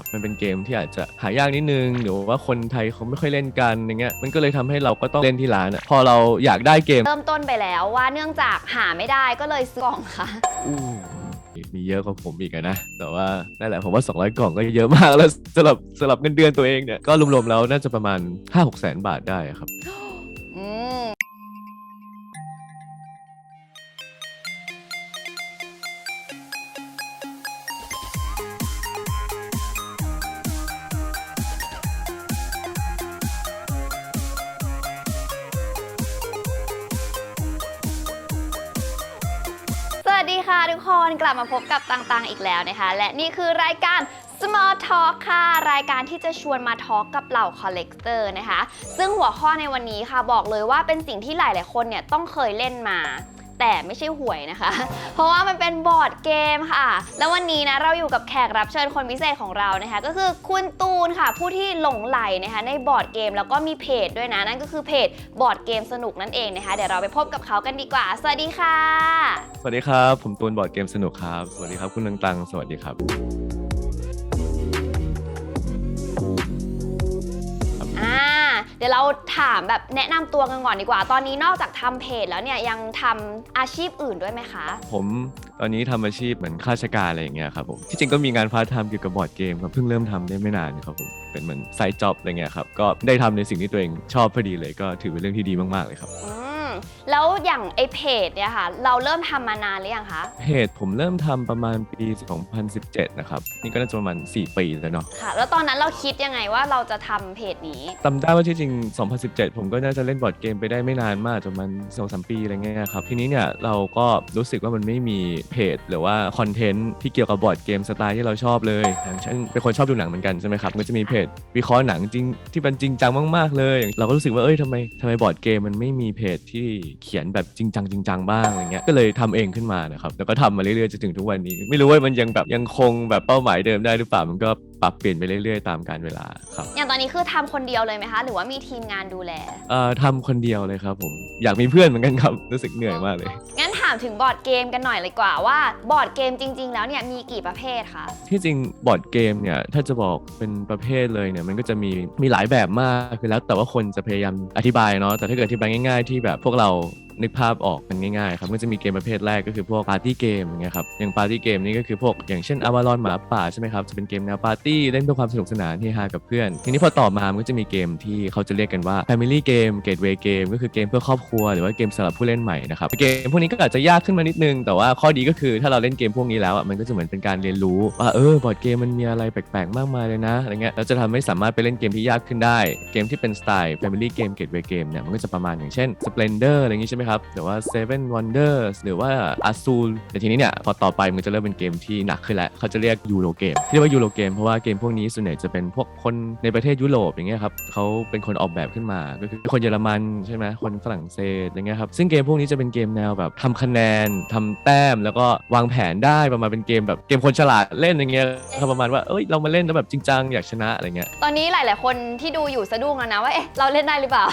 ครับมันเป็นเกมที่อาจจะหายากนิดนึงหรือว่าคนไทยเขาไม่ค่อยเล่นกันอย่างเงี้ยมันก็เลยทำให้เราก็ต้องเล่นที่ร้านอะพอเราอยากได้เกมเริ่มต้นไปแล้วว่าเนื่องจากหาไม่ได้ก็เลยซื้อกล่องค่ะ อู้มีเยอะกว่าผมอีกอะนะ แต่ว่านั่นแหละผมว่า 200 กล่องก็เยอะมากแล้วสำหรับสำหรับเงินเดือนตัวเองเนี่ยก็รวมๆแล้วน่าจะประมาณ 5-6แสนบาทได้ครับ ค่ะทุกคนกลับมาพบกับตังๆอีกแล้วนะคะ และนี่คือรายการ Small Talk ค่ะ รายการที่จะชวนมาทอล์กกับเหล่าคอลเลกเตอร์นะคะ ซึ่งหัวข้อในวันนี้ค่ะบอกเลยว่าเป็นสิ่งที่หลายๆคนเนี่ยต้องเคยเล่นมา แต่ไม่ใช่หวยนะคะ เพราะว่ามันเป็นบอร์ดเกมค่ะ แล้ววันนี้นะเราอยู่กับแขกรับเชิญคนพิเศษของเรานะคะ ก็คือคุณตูนค่ะ ผู้ที่หลงไหลนะคะในบอร์ดเกมแล้วก็มีเพจด้วยนะนั่นก็คือเพจบอร์ดเกมสนุกนั่นเองนะคะเดี๋ยวเราไปพบกับเขากันดีกว่า สวัสดีค่ะ สวัสดีครับ ผมตูนบอร์ดเกมสนุกครับ สวัสดีครับ คุณตังๆสวัสดีครับ เดี๋ยวเราถามแบบแนะนำตัวกันก่อนดีกว่า ตอนนี้นอกจากทำเพจแล้วเนี่ยยังทำอาชีพอื่นด้วยไหมคะ ผมตอนนี้ทำอาชีพเหมือนข้าราชการอะไรอย่างเงี้ยครับผมที่จริงก็มีงานพาร์ทไทม์เกี่ยวกับบอร์ดเกมครับเพิ่งเริ่มทำได้ไม่นานครับผมเป็นเหมือนไซด์จ็อบอะไรเงี้ยครับก็ได้ทำในสิ่งที่ตัวเองชอบพอดีเลยก็ถือเป็นเรื่องที่ดีมากๆเลยครับ อืม แล้วอย่างไอเพจเนี่ยค่ะ เราเริ่มทำมานานหรือยังคะ เพจผมเริ่มทำประมาณปี 2017 นะครับ นี่ก็น่าจะประมาณ 4 ปีแล้วเนาะค่ะ แล้วตอนนั้นเราคิดยังไงว่าเราจะทำเพจนี้ จำได้ว่าที่จริง 2017 ผมก็น่าจะเล่นบอร์ดเกมไปได้ไม่นานมากประมาณ2-3ปีอะไรเงี้ยครับ ทีนี้เนี่ยเราก็รู้สึกว่ามันไม่มีเพจ หรือว่าคอนเทนต์ที่เกี่ยวกับบอร์ดเกมสไตล์ที่เราชอบเลยอย่างเช่นเป็นคนชอบดูหนังเหมือนกันใช่ไหมครับก็จะมีเพจวิเคราะห์หนังจริงที่มันจริงจังมากๆเลย เราก็รู้สึกว่าเอ้ยทำไมทำไมบอร์ดเกมมันไม่มีเพจที่เขียนแบบจริงจังจริงจังบ้างอะไรเงี้ยก็เลยทำเองขึ้นมานะครับแล้วก็ทำมาเรื่อยๆจนถึงทุกวันนี้ ไม่รู้ว่ามันยังแบบยังคงแบบเป้าหมายเดิมได้หรือเปล่ามันก็ ปรับเปลี่ยนไปเรื่อยๆ ตามกาลเวลาครับอย่างตอนนี้คือทำคนเดียวเลยไหมคะ หรือว่ามีทีมงานดูแล เอ่อทำคนเดียวเลยครับผมอยากมีเพื่อนเหมือนกันครับรู้สึกเหนื่อยมากเลย งั้นถามถึงบอร์ดเกมกันหน่อยเลยกว่าว่าบอร์ดเกมจริง ๆ แล้วเนี่ยมีกี่ประเภทคะ ที่จริงบอร์ดเกมเนี่ยถ้าจะบอกเป็นประเภทเลยเนี่ยมันก็จะมีมีหลายแบบมากคือแล้วแต่ว่าคนจะพยายามอธิบายเนาะแต่ถ้าเกิดอธิบายง่ายๆ ที่แบบพวกเรานึกภาพออกกันง่ายๆครับก็จะมีเกมประเภทแรกก็คือพวกปาร์ตี้เกมอย่างเงี้ยครับอย่างปาร์ตี้เกมนี่ก็คือพวกอย่างเช่นอวารอนหมาป่าใช่ไหมครับจะเป็นเกมแนวปาร์ตี้เล่นเพื่อความสนุกสนานเฮฮากับเพื่อน ทีนี้พอต่อมามันก็จะมีเกมที่เขาจะเรียกกันว่า Family Game Gateway Game ก็คือเกมเพื่อครอบครัวหรือว่าเกมสำหรับผู้เล่นใหม่นะครับเกมพวกนี้ก็อาจจะยากขึ้นมานิดนึง แต่ว่าข้อดีก็คือถ้าเราเล่นเกมพวกนี้แล้วอะมันก็จะเหมือนเป็นการเรียนรู้ว่าเออบอร์ดเกมมันมีอะไรแปลกๆ มากมายเลยนะอะไรเงี้ยแล้วจะทำให้สามารถไปเล่นเกมที่ยากขึ้นได้ เกมที่เป็นสไตล์ Family Game Gateway Game เนี่ยมันก็จะประมาณอย่างเช่น Splendor อะไรอย่างงี้ใช่ไหมครับหรือว่า Seven Wonders หรือว่า Azul แต่ทีนี้เนี่ยพอต่อไปมันจะเริ่มเป็นเกมที่หนักขึ้นแล้ว เขาจะเรียกยูโรเกมที่เรียกว่ายูโรเกมเพราะว่าเกมพวกนี้ส่วนใหญ่จะเป็นพวกคนในประเทศยุโรปอย่างเงี้ยครับเขาเป็นคนออกแบบขึ้นมาก็คือคนเยอรมันใช่ไหมคนฝรั่งเศสอย่างเงี้ยครับซึ่งเกมพวกนี้จะเป็นเกมแนวแบบทำคะแนนทำแต้ม แล้วก็วางแผนได้ประมาณเป็นเกมแบบเกมคนฉลาดเล่นอย่างเงี้ยครับประมาณว่าเอ้ยเรามาเล่นแล้วแบบจริงจังอยากชนะอะไรเงี้ยตอนนี้หลาย ๆ คนที่ดูอยู่สะดุ้งแล้วนะว่าเอ๊ะเราเล่นได้หรือเปล่า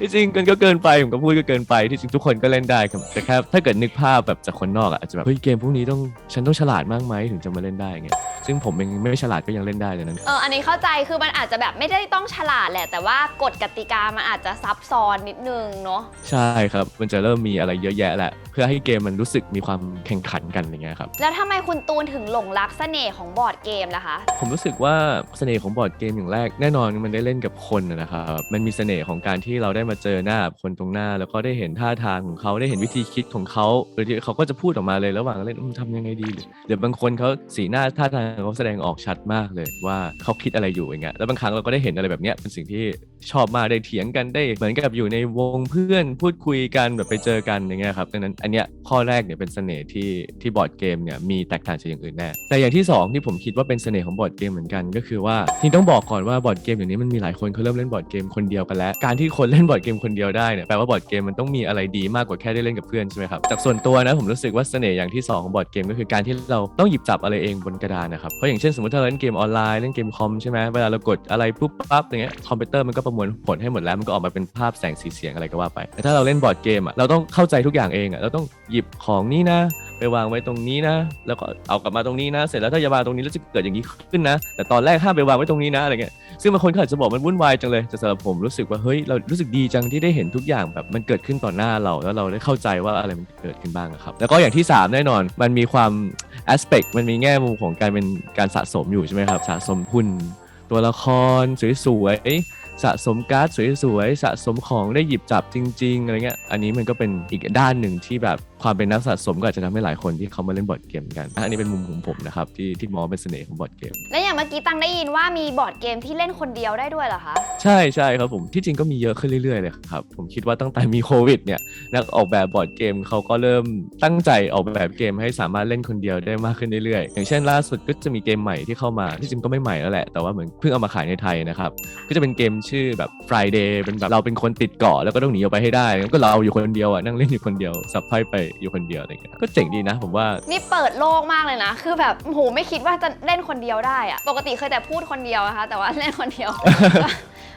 ที่จริงกันก็เกินไปผมก็พูดก็เกินไปที่จริงทุกคนก็เล่นได้ครับแต่แค่ถ้าเกิดนึกภาพแบบจากคนนอกอะอาจจะแบบเฮ้ยเกมพวกนี้ต้องฉันต้องฉลาดมากไหมถึงจะมาเล่นได้เงี้ยซึ่งผมเองไม่ฉลาดก็ยังเล่นได้เลยนะเอออันนี้เข้าใจคือมันอาจจะแบบไม่ได้ต้องฉลาดแหละ แต่ว่ากฎกติกามันอาจจะซับซ้อนนิดนึงเนาะใช่ครับ มันจะเริ่มมีอะไรเยอะแยะแหละ เพื่อให้เกมมันรู้สึกมีความแข่งขันกันอย่างเงี้ยครับแล้วทำไมคุณตูนถึงหลงรักเสน่ห์ของบอร์ดเกมล่ะคะ ผมรู้สึกว่าเสน่ห์ของบอร์ดเกมอย่างแรก แน่นอนมันได้เล่นกับคนนะนะครับมันมีเสน่ห์ของการที่เราได้มาเจอหน้าคนตรงหน้าแล้วก็ได้ได้เห็นท่าทางของเขาได้เห็นวิธีคิดของเขาหรือที่เขาก็จะพูดออกมาเลยระหว่างเล่นทำยังไงดีเดี๋ยวบางคนเขาสีหน้าท่าทางเขาแสดงออกชัดมากเลยว่าเขาคิดอะไรอยู่อย่างเงี้ยแล้วบางครั้งเราก็ได้เห็นอะไรแบบเนี้ยเป็นสิ่งที่ ชอบมากได้เถียงกันได้เหมือนกับอยู่ในวงเพื่อนพูดคุยกันแบบไปเจอกันอย่างเงี้ยครับดังนั้นอันเนี้ยข้อแรกเนี่ยเป็นเสน่ห์ที่ที่บอร์ดเกมเนี่ยมีแตกต่างจากอย่างอื่นแน่แต่อย่างที่สองที่ผมคิดว่าเป็นเสน่ห์ของบอร์ดเกมเหมือนกันก็คือว่าที่ต้องบอกก่อนว่าบอร์ดเกมอย่างนี้มันมีหลายคนเขาเริ่มเล่นบอร์ดเกมคนเดียวกันแล้วการที่คนเล่นบอร์ดเกมคนเดียวได้เนี่ยแปลว่าบอร์ดเกมมันต้องมีอะไรดีมากกว่าแค่ได้เล่นกับเพื่อนใช่ไหมครับจากส่วนตัวนะผมรู้สึกว่าเสน่ห์อย่างที่สองของบอร์ดเกมก็คือการที่เราต้องหยิบจับอะไรเองบนกระดานนะครับเพราะอย่างเช่นสมมติถ้าเราเล่นเกมออนไลน์เล่นเกมคอมใช่ไหมเวลาเรากดอะไรปุ๊บปั๊บอย่างเงี้ยคอมพิวเตอร์มันก็ประมวลผลให้หมดแล้วมันก็ออกมาเป็นภาพแสงสีเสียงอะไรก็ว่าไปแต่ถ้าเราเล่นบอร์ดเกมอะเราต้องเข้าใจทุกอย่างเองอะเราต้องหยิบของนี่นะ ไปวางไว้ตรงนี้นะ แล้วก็เอากลับมาตรงนี้นะ เสร็จแล้วถ้าจะวางตรงนี้แล้วจะเกิดอย่างนี้ขึ้นนะ แต่ตอนแรกห้ามไปวางไว้ตรงนี้นะอะไรเงี้ยซึ่งบางคนเขาอาจจะบอกมันวุ่นวายจังเลยแต่สำหรับผมรู้สึกว่าเฮ้ยเรารู้สึกดีจังที่ได้เห็นทุกอย่างแบบมันเกิดขึ้นต่อหน้าเราแล้วเราได้เข้าใจว่าอะไรมันเกิดขึ้นบ้างอะครับแล้วก็อย่างที่สามแน่นอนมันมีความ aspect มันมีแง่มุมของการเป็นการสะสมอยู่ใช่ไหมครับสะสมหุ่นตัวละครสวยๆ สะสมการ์ดสวยๆสะสมของได้หยิบจับจริง ๆอะไรเงี้ยอันนี้มันก็เป็นอีกด้านหนึ่งที่แบบ ความเป็นนักสะสมก็อาจจะทำให้หลายคนที่เขามาเล่นบอร์ดเกมกัน อันนี้เป็นมุมของผมนะครับที่ที่มองเป็นเสน่ห์ของบอร์ดเกม และอย่างเมื่อกี้ตังได้ยินว่ามีบอร์ดเกมที่เล่นคนเดียวได้ด้วยเหรอคะ ใช่ใช่ครับผมที่จริงก็มีเยอะขึ้นเรื่อยๆเลยครับผมคิดว่าตั้งแต่มีโควิดเนี่ยนักออกแบบบอร์ดเกมเขาก็เริ่มตั้งใจออกแบบเกมให้สามารถเล่นคนเดียวได้มากขึ้นเรื่อยๆ อย่างเช่นล่าสุดก็จะมีเกมใหม่ที่เข้ามาที่จริงก็ไม่ใหม่แล้วแหละแต่ว่าเหมือนเพิ่งเอามาขายในไทยนะครับก็จะเป็นเกมชื่อแบบ Friday เป็นแบบเราเป็นคนติดเกาะแล้วก็ต้องหนีออกไปให้ได้แล้วก็เราอยู่คนเดียวอะนั่งเล่นอยู่คนเดียวสับไพ่ไปอยู่คนเดียวอะไรเงี้ยก็เจ๋งดีนะผมว่า นี่เปิดโลกมากเลยนะ คือแบบโหไม่คิดว่าจะเล่นคนเดียวได้อะปกติเคยแต่พูดคนเดียวนะคะ แต่ว่าเล่นคนเดียว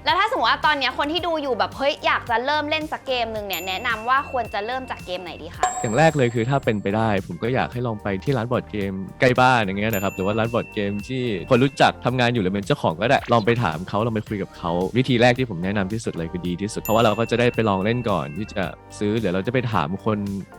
แล้วถ้าสมมติว่าตอนเนี้ยคนที่ดูอยู่แบบเฮ้ยอยากจะเริ่มเล่นสักเกมหนึ่งเนี่ยแนะนำว่าควรจะเริ่มจากเกมไหนดีคะ อย่างแรกเลยคือถ้าเป็นไปได้ ผมก็อยากให้ลองไปที่ร้านบอร์ดเกมใกล้บ้านอย่างเงี้ยนะครับหรือว่าร้านบอร์ดเกมที่คนรู้จักทำงานอยู่หรือเป็นเจ้าของก็ได้ลองไปถามเขาลองไปคุยกับเขาวิธีแรกที่ผมแนะนำที่สุดเลยคือดีที่สุดเพราะว่าเราก็จะได้ไปลองเล่นก่อนที่จะซื้อเดี๋ยวเราจะไปถามคน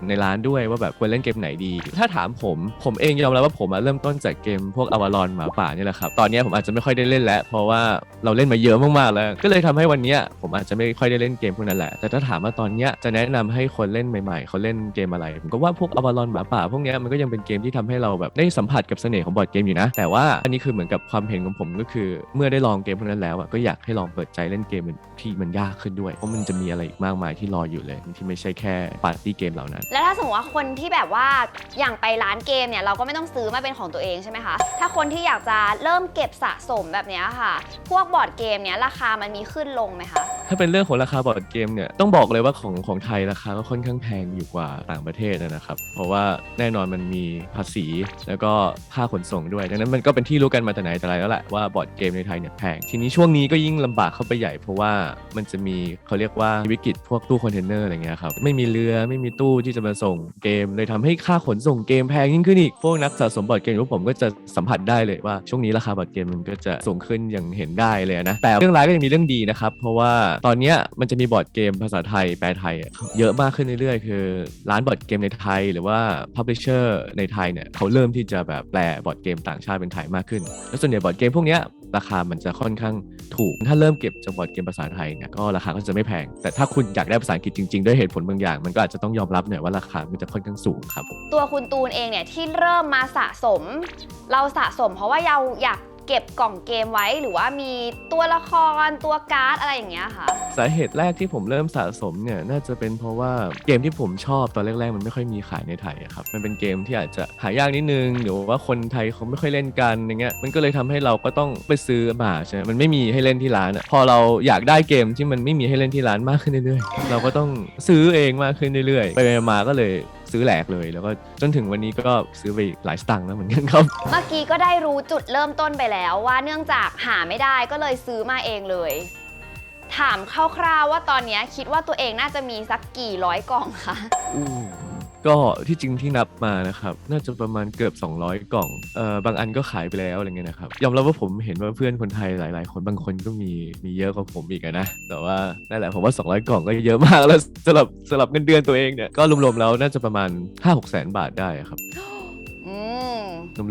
ในร้านด้วยว่าแบบควรเล่นเกมไหนดี ถ้าถามผมผมเองยอมรับว่าผมอะเริ่มต้นจากเกมพวกอวารอนหมาป่านี่แหละครับตอนนี้ผมอาจจะไม่ค่อยได้เล่นแล้ว เพราะว่าเราเล่นมาเยอะมากๆแล้ว ก็เลยทำให้วันนี้ผมอาจจะไม่ค่อยได้เล่นเกมพวกนั้นแหละ แต่ถ้าถามว่าตอนนี้จะแนะนำให้คนเล่นใหม่ๆเขาเล่นเกมอะไรผมก็ว่าพวกอวารอนหมาป่าพวกนี้มันก็ยังเป็นเกมที่ทำให้เราแบบได้สัมผัสกับเสน่ห์ของบอร์ดเกมอยู่นะ แต่ว่าอันนี้คือเหมือนกับความเห็นของผมก็คือ เมื่อได้ลองเกมพวกนั้นแล้วอะก็อยากให้ลองเปิดใจเล่นเกมที่มันยากขึ้นด้วยเพราะมันจะมีอะไรอีกมากมายที่รออยู่เลยที่ไม่ใช่แค่ปาร์ตี้เกมเหล่านั้นแล้วถ้าสมมติว่าคนที่แบบว่าอย่างไปร้านเกมเนี่ยเราก็ไม่ต้องซื้อมาเป็นของตัวเองใช่ไหมคะ ถ้าคนที่อยากจะเริ่มเก็บสะสมแบบเนี้ยค่ะ พวกบอร์ดเกมเนี่ยราคามันมีขึ้นลงไหมคะ ถ้าเป็นเรื่องของราคาบอร์ดเกมเนี่ยต้องบอกเลยว่าของของไทยราคาก็ค่อนข้างแพงอยู่กว่าต่างประเทศนะครับ เพราะว่าแน่นอนมันมีภาษี แล้วก็ค่าขนส่งด้วย ดังนั้นมันก็เป็นที่รู้กันมาแต่ไหนแต่ไรแล้วแหละว่าบอร์ดเกมในไทยเนี่ยแพง ทีนี้ช่วงนี้ก็ยิ่งลำบากเข้าไปใหญ่ เพราะว่ามันจะมีเขาเรียกว่าวิกฤตพวกตู้คอนเทนเนอร์อะไรเงี้ยครับไม่มีเรือไม่มีตู้ที่จะมาส่งเกม เลยทำให้ค่าขนส่งเกมแพงยิ่งขึ้นอีกพวกนักสะสมบอร์ดเกมพวกผมก็จะสัมผัสได้เลยว่าช่วงนี้ราคาบอร์ดเกมมันก็จะสูงขึ้นอย่างเห็นได้เลยนะแต่เรื่องร้ายก็ยังมีเรื่องดีนะครับเพราะว่าตอนเนี้ยมันจะมีบอร์ดเกมภาษาไทยแปลไทยอะเยอะมากขึ้นเรื่อยๆ คือ ร้านบอร์ดเกมในไทย หรือว่าพับลิเชอร์ในไทยเนี่ยเขาเริ่มที่จะแบบแปลบอร์ดเกมต่างชาติเป็นไทยมากขึ้น แล้วส่วนใหญ่บอร์ดเกมพวกเนี้ยราคามันจะค่อนข้างถูก ถ้าเริ่มเก็บจากบอร์ดเกมภาษาไทยเนี่ยก็ราคาก็จะไม่แพง แต่ถ้าคุณอยากได้ภาษาอังกฤษจริงๆ ด้วยเหตุผลบางอย่าง มันก็อาจจะต้องยอมรับหน่อยว่าราคา มันจะค่อนข้างสูงครับผมตัวคุณตูนเองเนี่ยที่เริ่มมาสะสม เราสะสมเพราะว่าเราอยาก เก็บกล่องเกมไว้หรือว่ามีตัวละครตัวการ์ดอะไรอย่างเงี้ยค่ะ สาเหตุแรกที่ผมเริ่มสะสมเนี่ยน่าจะเป็นเพราะว่าเกมที่ผมชอบตอนแรกๆ มันไม่ค่อยมีขายในไทยอะครับมันเป็นเกมที่อาจจะหายากนิดนึงหรือว่าคนไทยเขาไม่ค่อยเล่นกันอย่างเงี้ยมันก็เลยทำให้เราก็ต้องไปซื้อมาใช่ไหมมันไม่มีให้เล่นที่ร้านอะพอเราอยากได้เกมที่มันไม่มีให้เล่นที่ร้านมากขึ้นเรื่อยๆ เราก็ต้องซื้อเองมากขึ้นเรื่อยๆไปๆมาๆก็เลย ซื้อแหลกเลย แล้วก็จนถึงวันนี้ก็ซื้อไปอีกหลายสตังค์แล้วเหมือนกันครับ เมื่อกี้ก็ได้รู้จุดเริ่มต้นไปแล้วว่าเนื่องจากหาไม่ได้ก็เลยซื้อมาเองเลย ถามคร่าวๆว่าตอนเนี้ยคิดว่าตัวเองน่าจะมีสักกี่ร้อยกล่องคะ อู้ ก็ที่จริงที่นับมานะครับ น่าจะประมาณเกือบ 200 กล่องเอ่อบางอันก็ขายไปแล้วอะไรเงี้ยนะครับ ยอมรับว่าผมเห็นว่าเพื่อนคนไทยหลาย ๆ คนบางคนก็มีมีเยอะกว่าผมอีกอะนะ แต่ว่านั่นแหละผมว่า 200 กล่องก็เยอะมากแล้วสำหรับสำหรับเงินเดือนตัวเองเนี่ยก็รวม ๆ แล้วน่าจะประมาณ 5-6แสนบาทได้ครับ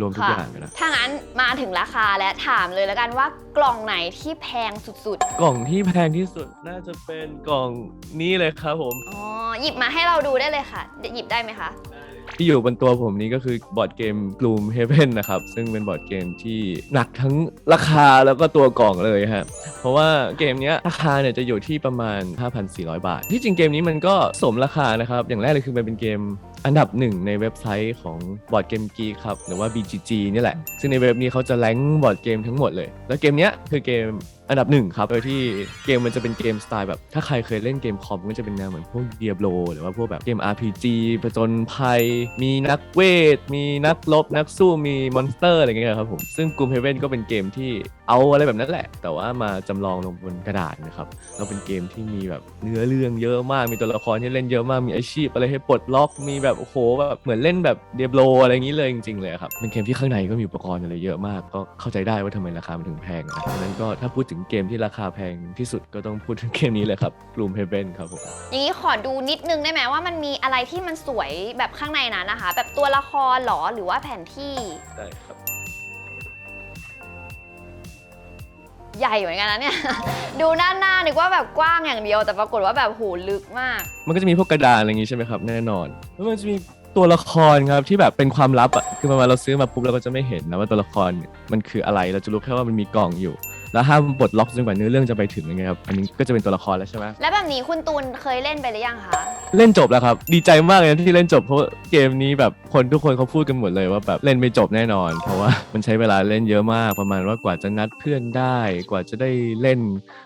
รวมๆทุกค่ะอย่างอะนะ ถ้างั้นมาถึงราคาและถามเลยแล้วกันว่ากล่องไหนที่แพงสุดกล่องที่แพงที่สุดน่าจะเป็นกล่องนี้เลยครับผม ๆ อ๋อ หยิบมาให้เราดูได้เลยค่ะหยิบได้ไหมคะ ที่อยู่บนตัวผมนี้ก็คือบอร์ดเกม Gloom Heaven นะครับ ซึ่งเป็นบอร์ดเกมที่หนักทั้งราคาแล้วก็ตัวกล่องเลยฮะเพราะว่าเกมเนี้ยราคาเนี่ยจะอยู่ที่ประมาณ 5,400 บาท ที่จริงเกมนี้มันก็สมราคานะครับ อย่างแรกเลยคือมันเป็นเกม อันดับหนึ่งในเว็บไซต์ของบอร์ดเกมกีครับหรือว่า BGG นี่แหละ ซึ่งในเว็บนี้เขาจะแรงบอร์ดเกมทั้งหมดเลย แล้วเกมเนี้ยคือเกม อันดับหนึ่งครับโดยที่เกมมันจะเป็นเกมสไตล์แบบ ถ้าใครเคยเล่นเกมคอมก็จะเป็นแนวเหมือนพวก Diablo หรือว่าพวกแบบเกม RPG ผจญภัย มีนักเวท มีนักรบนักสู้มีมอนสเตอร์อะไรเงี้ยครับผม ซึ่ง Gloom Heaven ก็เป็นเกมที่เอาอะไรแบบนั้นแหละ แต่ว่ามาจำลองลงบนกระดาษนะครับเราเป็นเกมที่มีแบบเนื้อเรื่องเยอะมากมีตัวละครที่เล่นเยอะมากมีอาชีพอะไรให้ปลดล็อกมีแบบแบบโอ้โหแบบเหมือนเล่นแบบเดียบโลอะไรอย่างนี้เลยจริงๆเลยครับเป็นเกมที่ข้างในก็มีอุปกรณ์อะไรเยอะมากก็เข้าใจได้ว่าทำไมราคามันถึงแพงนะดังนั้นก็ถ้าพูดถึงเกมที่ราคาแพงที่สุดก็ต้องพูดถึงเกมนี้เลยครับ Gloomhaven ครับผม อย่างนี้ขอดูนิดนึงได้ไหมว่ามันมีอะไรที่มันสวยแบบข้างในนั้นนะคะ แบบตัวละครเหรอหรือว่าแผนที่ ได้ครับ ใหญ่เหมือนกันนะเนี่ย ดูหน้าหน้านึกว่าแบบกว้างอย่างเดียว แต่ปรากฏว่าแบบโหลึกมาก มันก็จะมีพวกกระดานอะไรอย่างงี้ใช่ไหมครับ แน่นอนแล้วมันจะมีตัวละครครับที่แบบเป็นความลับอะคือประมาณเราซื้อมาปุ๊บเราก็จะไม่เห็นนะว่าตัวละครเนี่ยมันคืออะไรเราจะรู้แค่ว่ามันมีกล่องอยู่ แล้วห้ามปลดล็อกจนกว่าเนื้อเรื่องจะไปถึงอย่างเงี้ยครับอันนี้ก็จะเป็นตัวละครแล้วใช่ไหมแล้วแบบนี้คุณตูนเคยเล่นไปหรือยังคะ เล่นจบแล้วครับ ดีใจมากเลยที่เล่นจบเพราะว่าเกมนี้แบบคนทุกคนเขาพูดกันหมดเลยว่าแบบเล่นไม่จบแน่นอน เพราะว่ามันใช้เวลาเล่นเยอะมากประมาณว่ากว่าจะนัดเพื่อนได้ กว่าจะได้เล่น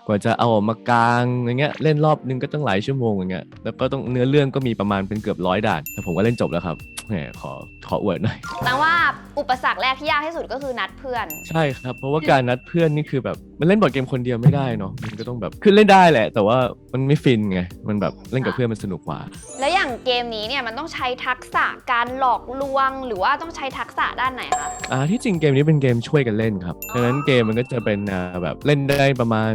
กว่าจะเอาออกมากลางอย่างเงี้ยเล่นรอบนึงก็ต้องหลายชั่วโมงอย่างเงี้ยแล้วก็ต้องเนื้อเรื่องก็มีประมาณเป็นเกือบร้อยด่านแต่ผมก็เล่นจบแล้วครับ แหมขอขออวดหน่อย แต่ว่าอุปสรรคแรกที่ยากที่สุดก็คือนัดเพื่อน ใช่ครับ เพราะว่าการนัดเพื่อนนี่คือแบบมันเล่นบอร์ดเกมคนเดียวไม่ได้เนาะมันก็ต้องแบบคือเล่นได้แหละ แต่ว่ามันไม่ฟินไงมันแบบเล่นกับเพื่อนมันสนุกกว่า แล้วอย่างเกมนี้เนี่ยมันต้องใช้ทักษะการหลอกลวง หรือว่าต้องใช้ทักษะด้านไหนคะ อ่าที่จริงเกมนี้เป็นเกมช่วยกันเล่นครับดังนั้นเกมมันก็จะเป็นอ่าแบบเล่นได้ประมาณ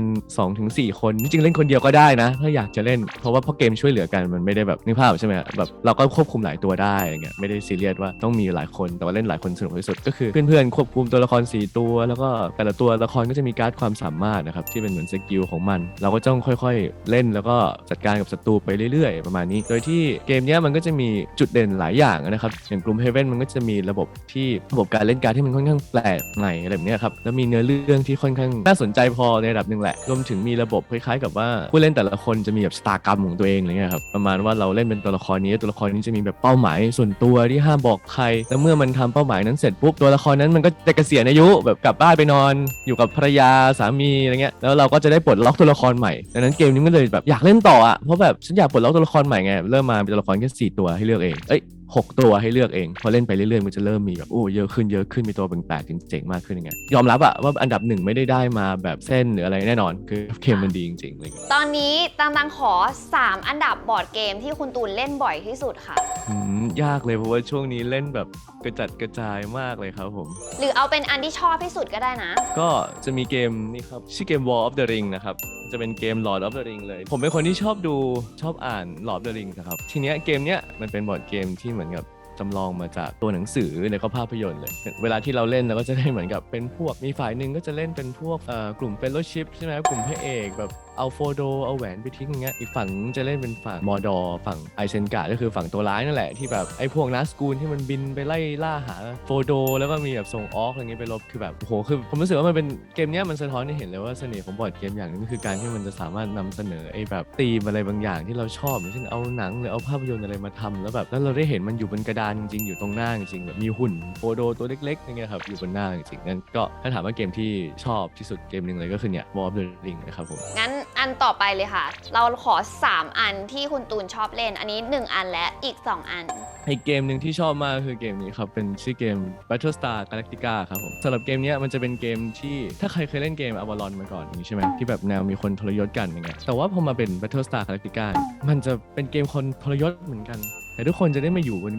2-4 คนที่จริงเล่นคนเดียวก็ได้นะ ถ้าอยากจะเล่นเพราะว่าเพราะเกมช่วยเหลือกันมันไม่ได้แบบนึกภาพใช่ไหมฮะแบบเราก็ควบคุมหลายตัวได้อะไรเงี้ยไม่ได้ซีเรียสว่าต้องมีหลายคนแต่ว่าเล่นหลายคนสนุกที่สุด ก็คือเพื่อนๆควบคุมตัวละคร 4 ตัว แล้วก็แต่ละตัวละครก็จะมีการ์ดความสามารถนะครับที่เป็นเหมือนสกิลของมัน เราก็ต้องค่อยๆ เล่นแล้วก็จัดการกับศัตรูไปเรื่อยๆ ประมาณนี้ โดยที่เกมนี้มันก็จะมีจุดเด่นหลายอย่างนะครับอย่างกลุ่ม Heaven มันก็จะมีระบบที่ระบบการเล่นการ์ดที่มันค่อนข้างแปลกใหม่อะไรแบบนี้ครับแล้วมีเนื้อเรื่องที่ค่อนข้างน่าสนใจพอในระดับหนึ่งแหละรวมถึงมีระบบคล้ายๆ กับว่าผู้เล่นแต่ละคนจะมีแบบสตากรรมของตัวเองอะไรเงี้ยครับประมาณว่าเราเล่นเป็นตัวละครนี้ตัวละครนี้จะมีแบบเป้าหมายส่วนตัวที่ห้ามบอกใคร แล้วเมื่อมันทำเป้าหมายนั้นเสร็จปุ๊บตัวละครนั้นมันก็จะเกษียณอายุแบบกลับบ้านไปนอน อยู่กับภรรยาสามีอะไรเงี้ยแล้วเราก็จะได้ปลดล็อกตัวละครใหม่ดังนั้นเกมนี้มันก็เลยแบบอยากเล่นต่ออะเพราะแบบฉันอยากปลดล็อกตัวละครใหม่ไงเริ่มมาเป็นตัวละครแค่สี่ตัวให้เลือกเองเอ้ยหกตัวให้เลือกเองพอเล่นไปเรื่อยๆมันจะเริ่มมีแบบโอ้เยอะขึ้นเยอะขึ้นมีตัวแปลกๆเจ๋งๆมากขึ้นอย่างเงี้ยยอมรับอะว่าอันดับหนึ่งไม่ได้ได้มาแบบเส้นหรืออะไรแน่นอน คือเกมมันดีจริงๆอะไรเงี้ยตอนนี้ตังตังขอ 3 อันดับบอร์ดเกมที่คุณตูนเล่นบ่อยที่สุดค่ะ อืม ยากเลยเพราะว่าช่วงนี้เล่นแบบกระจัดกระจายมากเลยครับผม หรือเอาเป็นอันที่ชอบที่สุดก็ได้นะ ก็จะมีเกมนี่ครับชื่อเกม War of the Ring นะครับ จะเป็นเกม Lord of the Ring เลย ผมเป็นคนที่ชอบดูชอบอ่าน Lord of the Ring นะครับ ทีเนี้ยเกมเนี้ยมันเป็นบอร์ดเกมที่เหมือนกับจำลองมาจากตัวหนังสือในก็ภาพยนตร์เลย เวลาที่เราเล่นเราก็จะได้เหมือนกับเป็นพวกมีฝ่ายหนึ่งก็จะเล่นเป็นพวกเอ่อกลุ่มเฟลโลชิพใช่ไหมกลุ่มพระเอกแบบ เอาโฟโดเอาแหวนไปทิ้งอย่างเงี้ยอีกฝั่งจะเล่นเป็นฝั่งมอดอฝั่งไอเซนกาก็คือฝั่งตัวร้ายนั่นแหละที่แบบไอพวกนัสกูลที่มันบินไปไล่ล่าหาโฟโด แล้วก็มีแบบส่งออกอะไรเงี้ยไปลบคือแบบโหคือผมรู้สึกว่ามันเป็นเกมเนี้ยมันสะท้อนให้เห็นเลยว่าเสน่ห์ของบอร์ดเกมอย่างนึงก็คือการที่มันจะสามารถนำเสนอไอแบบธีมอะไรบางอย่างที่เราชอบอย่างเช่นเอาหนังหรือเอาภาพยนตร์อะไรมาทำแล้วแบบแล้วเราได้เห็นมันอยู่บนกระดานจริงๆอยู่ตรงหน้าจริงๆแบบมีหุ่นโฟโดตัวเล็กๆอย่างเงี้ยครับอยู่บนหน้าจริงๆนั่นก็ถ้าถามว่าเกมที่ชอบที่สุดเกมหนึ่งเลยก็คือเนี่ย War of the Ring นะครับผมงั้นอันต่อไปเลยค่ะ เราขอ 3 อันที่คุณตูนชอบเล่น อันนี้ 1 อันและอีก 2 อัน อีกเกมหนึ่งที่ชอบมากคือเกมนี้ครับ เป็นชื่อเกม Battlestar Galactica ครับผมสำหรับเกมนี้มันจะเป็นเกมที่ถ้าใครเคยเล่นเกม Avalon มาก่อนอย่างนี้ใช่ไหมที่แบบแนวมีคนทรยศกันอย่างเงี้ยแต่ว่าพอมาเป็น Battlestar Galactica มันจะเป็นเกมคนทรยศเหมือนกัน แต่ทุกคนจะได้มาอยู่บน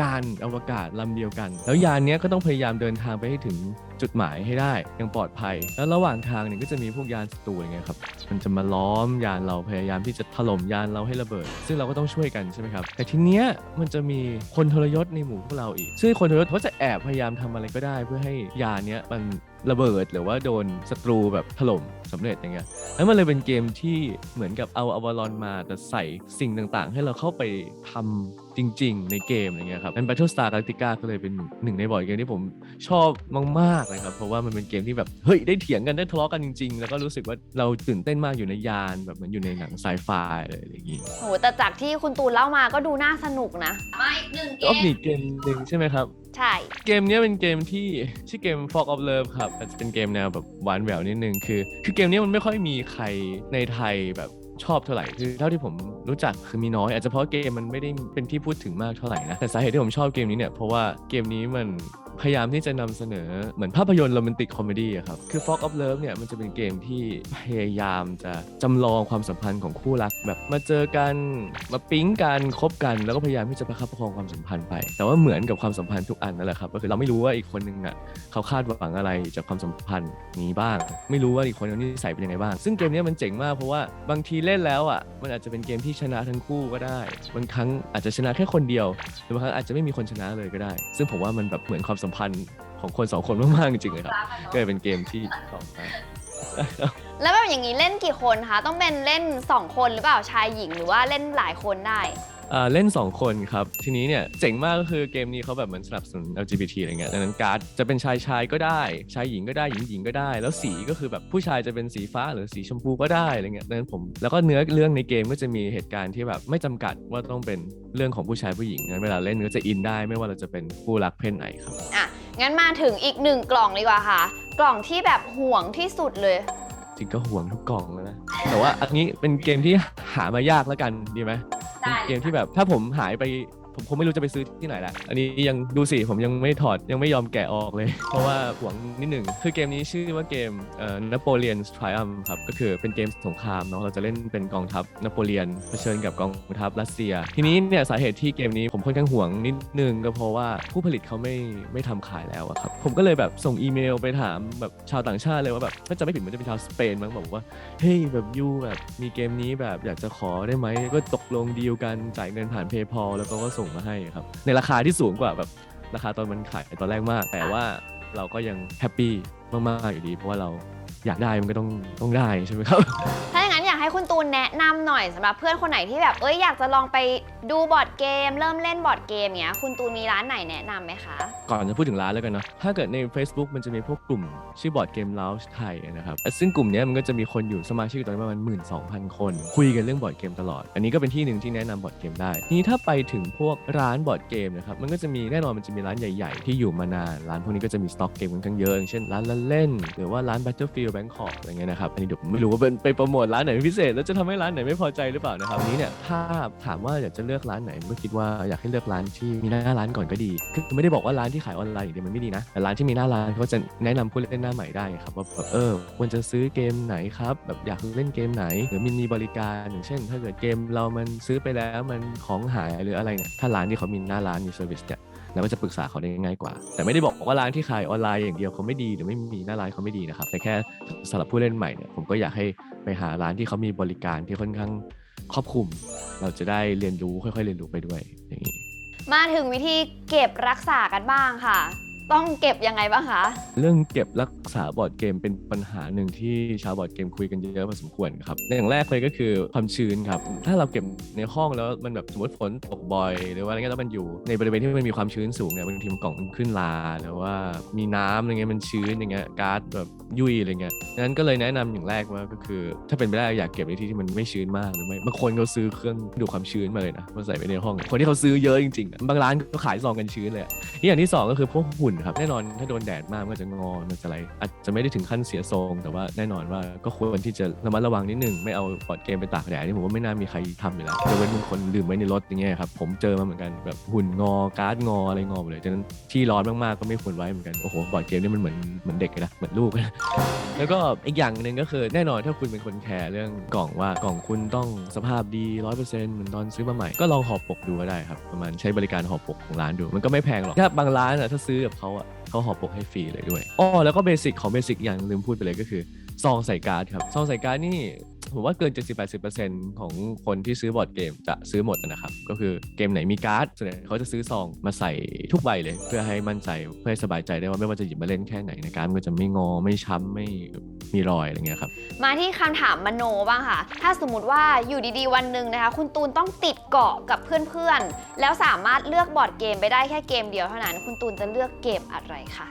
ยานอวกาศลำเดียวกัน แล้วยานเนี้ยก็ต้องพยายามเดินทางไปให้ถึง จุดหมายให้ได้อย่างปลอดภัย แล้วระหว่างทางเนี่ยก็จะมีพวกยานศัตรูอย่างเงี้ยครับมันจะมาล้อมยานเราพยายามที่จะถล่มยานเราให้ระเบิด ซึ่งเราก็ต้องช่วยกันใช่ไหมครับแต่ทีเนี้ยมันจะมีคนทรยศในหมู่พวกเราอีก ซึ่งคนทรยศเขาจะแอบพยายามทำอะไรก็ได้ เพื่อให้ยานเนี้ยมันระเบิดหรือว่าโดนศัตรูแบบถล่มสำเร็จอย่างเงี้ยแล้วมันเลยเป็นเกมที่เหมือนกับเอาอวารอนมาแต่ใส่สิ่งต่างๆ ให้เราเข้าไปทำจริง ๆ ในเกมอะไรเงี้ยครับนั้น Battlestar Galactica ก็เลยเป็นหนึ่งในบอร์ดเกมที่ผมชอบมากๆเลยครับ เพราะว่ามันเป็นเกมที่แบบเฮ้ยได้เถียงกันได้ทะเลาะกันจริง ๆ แล้วก็รู้สึกว่าเราตื่นเต้นมากอยู่ในยานแบบเหมือนอยู่ในหนังไซไฟเลยอะไรอย่างงี้โหแต่จากที่คุณตูนเล่ามาก็ดูน่าสนุกนะมาอีกหนึ่งเกก็มมีเกมหนึ่งใช่ไหมครับ ใช่ เกมเนี้ยเป็นเกมที่ชื่อเกม Fog of Love ครับอาจจะเป็นเกมแนวแบบหวานแหววนิดนึงคือ คือเกมเนี้ยมันไม่ค่อยมีใครในไทยแบบชอบเท่าไหร่คือเท่าที่ผมรู้จักคือมีน้อยอาจจะเพราะเกมมันไม่ได้เป็นที่พูดถึงมากเท่าไหร่นะแต่สาเหตุที่ผมชอบเกมนี้เนี่ยเพราะว่าเกมนี้มัน พยายามที่จะนำเสนอเหมือนภาพยนตร์โรแมนติกคอมเมดี้อะครับ คือ Fog of Love เนี่ยมันจะเป็นเกมที่พยายามจะจำลองความสัมพันธ์ของคู่รักแบบมาเจอกันมาปิ๊งกันคบกัน แล้วก็พยายามที่จะประคับประคองความสัมพันธ์ไป แต่ว่าเหมือนกับความสัมพันธ์ทุกอันนั่นแหละครับก็คือเราไม่รู้ว่าอีกคนนึงอะเขาคาดหวังอะไรจากความสัมพันธ์นี้บ้าง ไม่รู้ว่าอีกคนนึงนิสัยเป็นยังไงบ้าง ซึ่งเกมนี้มันเจ๋งมากเพราะว่าบางทีเล่นแล้วอะมันอาจจะเป็นเกมที่ชนะทั้งคู่ก็ได้บางครั้งอาจจะชนะแค่คนเดียวหรือบางครั้งอาจจะไม่มีคนชนะเลยก็ได้ ซึ่งผมว่ามันแบบเหมือนความสัมพันธ์ของคนสองคนมากๆจริงๆเลยครับก็เลยเป็นเกมที่ชอบมากแล้วแบบอย่างนี้เล่นกี่คนคะต้องเป็นเล่น 2 คนหรือเปล่าชายหญิงหรือว่าเล่นหลายคนได้ อ่าเล่น 2 คนครับ ทีนี้เนี่ยเจ๋งมากก็คือเกมนี้เขาแบบเหมือนสนับสนุน LGBT อะไรเงี้ยดังนั้นการ์ดจะเป็นชายชายก็ได้ ชายหญิงก็ได้หญิงหญิงก็ได้ แล้วสีก็คือแบบผู้ชายจะเป็นสีฟ้าหรือสีชมพูก็ได้อะไรเงี้ยดังนั้นผมแล้วก็เนื้อเรื่องในเกมก็จะมีเหตุการณ์ที่แบบไม่จำกัดว่าต้องเป็นเรื่องของผู้ชายผู้หญิงงั้นเวลาเล่นก็จะอินได้ไม่ว่าเราจะเป็นคู่รักเพศไหนครับอะงั้นมาถึงอีกหนึ่งกล่องดีกว่าค่ะ กล่องที่แบบห่วงที่สุดเลยจริงก็ห่วงทุกกล่องแล้วนะแต่ว่าอันนี้เป็นเกมที่หามายากแล้วกันดีไหม เป็นเกมที่แบบ ถ้าผมหายไป ผมคงไม่รู้จะไปซื้อที่ไหนละอันนี้ยังดูสิผมยังไม่ถอดยังไม่ยอมแกะออกเลย เพราะว่าห่วงนิดหนึ่งคือเกมนี้ชื่อว่าเกมเอ่อนโปเลียนทริอัมครับก็คือเป็นเกมสงครามเนาะเราจะเล่นเป็นกองทัพนโปเลียนเผชิญกับกองทัพรัสเซีย ทีนี้เนี่ยสาเหตุที่เกมนี้ผมค่อนข้างห่วงนิดนึงก็เพราะว่าผู้ผลิตเขาไม่ไม่ทำขายแล้วอะครับผมก็เลยแบบส่งอีเมลไปถามแบบชาวต่างชาติเลยว่าแบบถ้าจะไม่ผิดมันจะเป็นชาวสเปนมั้งบอกว่าเฮ้ยแบบยูแบบมีเกมนี้แบบอยากจะขอได้ไหมก็ตกลงดีลกันจ่ายเงินผ่าน PayPal แล้วก็ก็ส่งมาให้ครับ ในราคาที่สูงกว่าแบบราคาตอนมันขายตอนแรกมาก แต่ว่าเราก็ยังแฮปปี้มากๆอยู่ดี เพราะว่าเราอยากได้มันก็ต้องต้องได้ใช่ไหมครับ ให้คุณตูนแนะนำหน่อยสำหรับเพื่อนคนไหนที่แบบเอ้ยอยากจะลองไปดูบอร์ดเกม เริ่มเล่นบอร์ดเกมเนี้ยคุณตูนมีร้านไหนแนะนำไหมคะ ก่อนจะพูดถึงร้านแล้วกันเนาะถ้าเกิดใน Facebook มันจะมีพวกกลุ่มชื่อบอร์ดเกม Lounge ไทยนะครับซึ่งกลุ่มนี้มันก็จะมีคนอยู่สมาชิกตอนนี้ประมาณ 12,000 คน คุยกันเรื่องบอร์ดเกมตลอด อันนี้ก็เป็นที่หนึ่งที่แนะนำบอร์ดเกมได้ทีนี้ถ้าไปถึงพวกร้านบอร์ดเกมนะครับมันก็จะมีแน่นอนมันจะมีร้านใหญ่ ๆ ที่อยู่มานานร้านพวกนี้ก็จะมีสต็อกเกมค่อนข้างเยอะอย่างเช่นร้านละเล่น หรือว่าร้าน Battlefield Bangkok อะไรเงี้ยนะครับอันนี้เดี๋ยวไม่รู้ว่าเป็นไปโปรโมทร้านไหนเป็นพิเศษแล้วจะทำให้ร้านไหนไม่พอใจหรือเปล่านะครับอันนี้เนี่ยถ้าถามว่าอยากจะเลือกร้านไหนผมก็คิดว่าอยากให้เลือกร้านที่มีหน้าร้านก่อนก็ดีคือไม่ได้บอกว่าร้านที่ขายออนไลน์อย่างเดียวมันไม่ดีนะแต่ร้านที่มีหน้าร้านเขาจะแนะนำผู้เล่นหน้าใหม่ได้ครับว่าแบบเออควรจะซื้อเกมไหนครับแบบอยากเล่นเกมไหน หรือมีบริการอย่างเช่น ถ้าเกิดเกมเรามันซื้อไปแล้วมันของหายหรืออะไรเนี่ยถ้าร้านที่เขามีหน้าร้านมีเซอร์วิสเนี่ย แล้วก็จะปรึกษาเขาได้ง่ายกว่า แต่ไม่ได้บอกว่าร้านที่ขายออนไลน์อย่างเดียวเขาไม่ดีหรือไม่มีหน้าร้านเขาไม่ดีนะครับแต่แค่สำหรับผู้เล่นใหม่เนี่ยผมก็อยากให้ไปหาร้านที่เขามีบริการที่ค่อนข้างครอบคลุม เราจะได้เรียนรู้ค่อยๆ เรียนรู้ไปด้วยอย่างนี้มาถึงวิธีเก็บรักษากันบ้างค่ะ ต้องเก็บยังไงบ้างคะ เรื่องเก็บรักษาบอร์ดเกมเป็นปัญหาหนึ่งที่ชาวบอร์ดเกมคุยกันเยอะพอสมควรครับอย่างแรกเลยก็คือความชื้นครับ ถ้าเราเก็บในห้องแล้วมันแบบสมมติฝนตกบ่อย หรือว่าอะไรเงี้ยแล้วมันอยู่ในบริเวณที่มันมีความชื้นสูงเนี่ยบางทีมันกล่องมันขึ้นลาหรือว่ามีน้ำอะไรเงี้ยมันชื้นอย่างเงี้ยก๊าร์ดแบบยุ่ยอะไรเงี้ยดังนั้นก็เลยแนะนำอย่างแรกว่าก็คือ ถ้าเป็นไปได้อยากเก็บในที่ที่มันไม่ชื้นมากหรือไม่บางคนเขาซื้อเครื่องดูความชื้นมาเลยนะมาใส่ไว้ในห้อง คนที่เขาซื้อเยอะจริงๆ บางร้านก็ขายซองกันชื้นเลยนี่อย่างที่สองก็คือพวกหุ่นครับแน่นอนถ้าโดนแดดมากมันก็จะงอมันจะอะไรอาจจะไม่ได้ถึงขั้นเสียทรง แต่ว่าแน่นอนว่าก็ควรที่จะระมัดระวังนิดหนึ่งไม่เอาบอร์ดเกมไปตากแดดนี่ผมว่าไม่น่ามีใครทำอยู่แล้วจะเว้นบางคนลืมไว้ในรถอย่างเงี้ยครับผมเจอมาเหมือนกันแบบหุ่นงอการ์ดงออะไรงอหมดเลยฉะนั้นที่ร้อนมากๆก็ไม่ควรไว้เหมือนกันโอ้โหบอร์ดเกมนี่มันเหมือนเหมือนเด็กเลยนะเหมือนลูกแล้วก็อีกอย่างหนึ่งก็คือแน่นอนถ้าคุณเป็นคนแคร์เรื่องกล่องว่ากล่องคุณต้องสภาพดีร้อยเปอร์เซ็นต์เหมือนตอนซื้อมาใหม่ก็ลองห่อปกดูก็ได้ครับประมาณใช้บริการห่อปกของร้านดู มันก็ไม่แพงหรอกถ้าบางร้านอะถ้าซื้อกับเขาอะเขาห่อปกให้ฟรีเลยด้วยอ๋อแล้วก็เบสิกของเบสิกอย่างลืมพูดไปเลยก็คือซองใส่การ์ดครับซองใส่การ์ดนี่ ผมว่าเกิน 70-80%ของคนที่ซื้อบอร์ดเกมจะซื้อหมดนะครับ ก็คือเกมไหนมีการ์ดส่วนใหญ่เขาจะซื้อซองมาใส่ทุกใบเลย เพื่อให้มั่นใจเพื่อให้สบายใจได้ว่าไม่ว่าจะหยิบมาเล่นแค่ไหนในการดมันก็จะไม่งอไม่ช้ำไม่มีรอยอะไรเงี้ยครับมาที่คำถามมโนบ้างค่ะ ถ้าสมมติว่าอยู่ดีๆวันหนึ่งนะคะ คุณตูนต้องติดเกาะกับเพื่อนๆ แล้วสามารถเลือกบอร์ดเกมไปได้แค่เกมเดียวเท่านั้น คุณตูนจะเลือกเกมอะไรคะ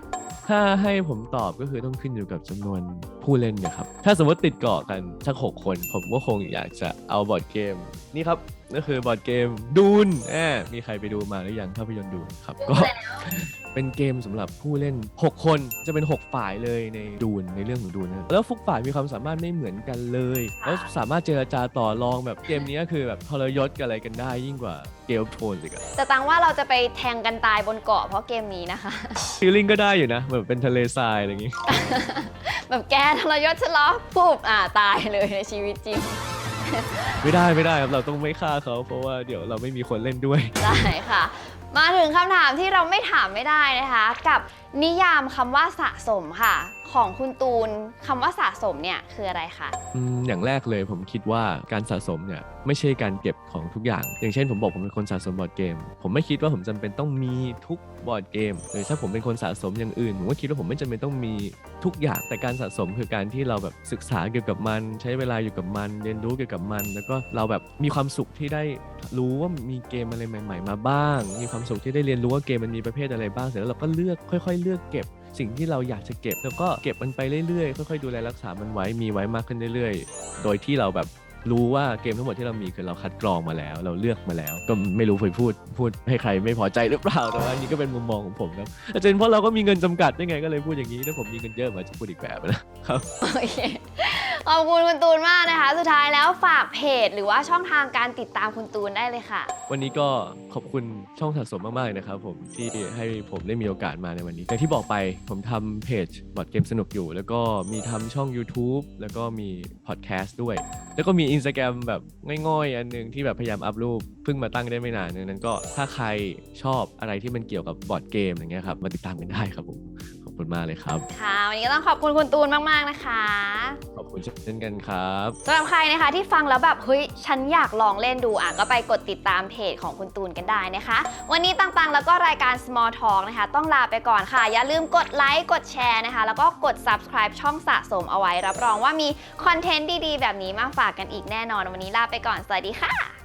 ถ้าให้ผมตอบก็คือต้องขึ้นอยู่กับจำนวนผู้เล่นนะครับ ถ้าสมมติติดเกาะกันสักหกคน ผมก็คงอยากจะเอาบอร์ดเกม นี่ครับก็คือบอร์ดเกมดูนแอบมีใครไปดูมาหรือยังภาพยนตร์ดูนครับก็ เป็นเกมสำหรับผู้เล่น 6 คนจะเป็น 6 ฝ่ายเลยในดูนในเรื่องของดูนนะแล้วทุกฝ่ายมีความสามารถไม่เหมือนกันเลย แล้วสามารถเจรจาต่อรองแบบเกมนี้คือแบบทรยศกันอะไรกันได้ยิ่งกว่าเกมโทนสิครับแต่ตังว่าเราจะไปแทงกันตายบนเกาะเพราะเกมนี้นะคะฟีลลิ่งก็ได้อยู่นะแบบเป็นทะเลทรายอะไรอย่างงี้ แบบแกทรยศฉันเหรอปุ๊บอ่าตายเลยในชีวิตจริงไม่ได้ไม่ได้ครับเราต้องไม่ฆ่าเขาเพราะว่าเดี๋ยวเราไม่มีคนเล่นด้วย ได้ค่ะ มาถึงคำถามที่เราไม่ถามไม่ได้นะคะ กับนิยามคำว่าสะสมค่ะ ของคุณตูนคำว่าสะสมเนี่ยคืออะไรคะ อืมอย่างแรกเลยผมคิดว่าการสะสมเนี่ยไม่ใช่การเก็บของทุกอย่าง อย่างเช่นผมบอกผมเป็นคนสะสมบอร์ดเกม ผมไม่คิดว่าผมจำเป็นต้องมีทุกบอร์ดเกมหรือถ้าผมเป็นคนสะสมอย่างอื่น ผมก็คิดว่าผมไม่จำเป็นต้องมีทุกอย่าง แต่การสะสมคือการที่เราแบบศึกษาเกี่ยวกับมัน ใช้เวลาอยู่กับมัน เรียนรู้เกี่ยวกับมัน แล้วก็เราแบบมีความสุขที่ได้รู้ว่ามีเกมอะไรใหม่ ๆ มาบ้าง มีความสุขที่ได้เรียนรู้ว่าเกมมันมีประเภทอะไรบ้างเสร็จแล้วเราก็เลือกค่อย ๆ เลือกเก็บ สิ่งที่เราอยากจะเก็บ แล้วก็เก็บมันไปเรื่อยๆ ค่อยๆดูแลรักษามันไว้มีไว้มากขึ้นเรื่อยๆ โดยที่เราแบบรู้ว่าเกมทั้งหมดที่เรามีคือเราคัดกรองมาแล้ว เราเลือกมาแล้ว ก็ไม่รู้ไปพูดพูดให้ใครไม่พอใจหรือเปล่าแต่ว่านี่ก็เป็นมุมมองของผมครับอาจจะเป็นเพราะเราก็มีเงินจำกัดยังไงก็เลยพูดอย่างนี้ถ้าผมมีเงินเยอะผมาจจะพูดอีกแบบนะครับโอเค ขอบคุณคุณตูนมากนะคะ สุดท้ายแล้วฝากเพจหรือว่าช่องทางการติดตามคุณตูนได้เลยค่ะ วันนี้ก็ขอบคุณช่องสะสมมากๆเลยนะครับผมที่ให้ผมได้มีโอกาสมาในวันนี้อย่างที่บอกไปผมทำเพจบอร์ดเกมสนุกอยู่ แล้วก็มีทำช่อง YouTube แล้วก็มีพอดแคสต์ด้วย แล้วก็มี Instagram แบบง่อยๆ อันหนึงที่แบบพยายามอัพรูปเพิ่งมาตั้งได้ไม่นานดังนั้นก็ถ้าใครชอบอะไรที่มันเกี่ยวกับบอร์ดเกมอย่างเงี้ยครับมาติดตามกันได้ครับผม คุณมากเลยครับ ค่ะวันนี้ก็ต้องขอบคุณคุณตูนมากๆนะคะขอบคุณเช่นกันครับสำหรับใครนะคะที่ฟังแล้วแบบเฮ้ยฉันอยากลองเล่นดูอะก็ไปกดติดตามเพจของคุณตูนกันได้นะคะ วันนี้ต่างๆ แล้วก็รายการ Small Talk นะคะ ต้องลาไปก่อนค่ะ อย่าลืมกดไลค์กดแชร์นะคะ แล้วก็กด subscribe ช่องสะสมเอาไว้ รับรองว่ามีคอนเทนต์ดีๆ แบบนี้มาฝากกันอีกแน่นอนวันนี้ลาไปก่อนสวัสดีค่ะ